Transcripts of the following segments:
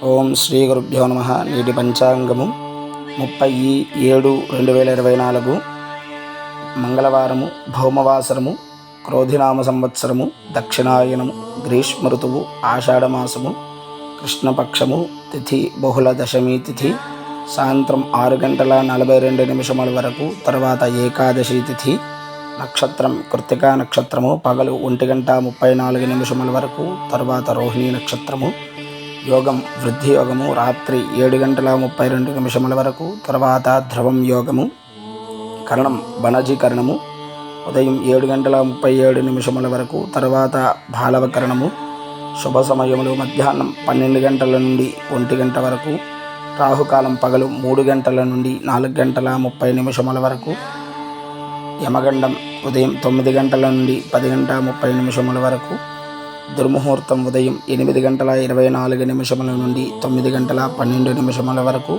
ఓం శ్రీ గురుభ్యో నమ. నేటి పంచాంగము ముప్పై ఏడు రెండు వేల ఇరవై నాలుగు. మంగళవారము భౌమవాసరము క్రోధినామ సంవత్సరము దక్షిణాయనము గ్రీష్మ ఋతువు ఆషాఢమాసము కృష్ణపక్షము తిథి బహుళ దశమి తిథి సాయంత్రం ఆరు గంటల నలభై రెండు నిమిషముల వరకు తర్వాత ఏకాదశి తిథి నక్షత్రం కృత్తికా నక్షత్రము పగలు ఒంటి గంట ముప్పై నాలుగు నిమిషముల వరకు తర్వాత రోహిణి నక్షత్రము యోగం వృద్ధి యోగము రాత్రి ఏడు గంటల ముప్పై రెండు నిమిషముల వరకు తర్వాత ధ్రువం యోగము. కరణం బణజీకరణము ఉదయం ఏడు గంటల ముప్పై ఏడు నిమిషముల వరకు తర్వాత బాలవకరణము. శుభ సమయములు మధ్యాహ్నం పన్నెండు గంటల నుండి ఒంటి గంట వరకు రాహుకాలం పగలు మూడు గంటల నుండి నాలుగు గంటల ముప్పై నిమిషముల వరకు. యమగండం ఉదయం తొమ్మిది గంటల నుండి పది గంట ముప్పై నిమిషముల వరకు. దుర్ముహూర్తం ఉదయం ఎనిమిది గంటల ఇరవై నాలుగు నిమిషముల నుండి తొమ్మిది గంటల పన్నెండు నిమిషముల వరకు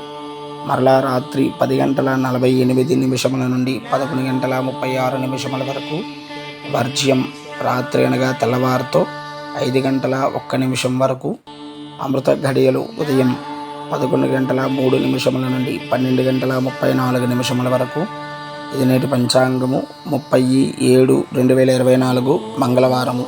మరలా రాత్రి పది గంటల నలభై ఎనిమిది నిమిషముల నుండి పదకొండు గంటల ముప్పై ఆరు నిమిషముల వరకు వర్జ్యం రాత్రి అనగా తెల్లవారుతో ఐదు గంటల ఒక్క నిమిషం వరకు అమృత ఘడియలు ఉదయం పదకొండు గంటల మూడు నిమిషముల నుండి పన్నెండు గంటల ముప్పై నాలుగు నిమిషముల వరకు ఇది నేటి పంచాంగము ముప్పై ఏడు రెండు వేల ఇరవై నాలుగు మంగళవారము.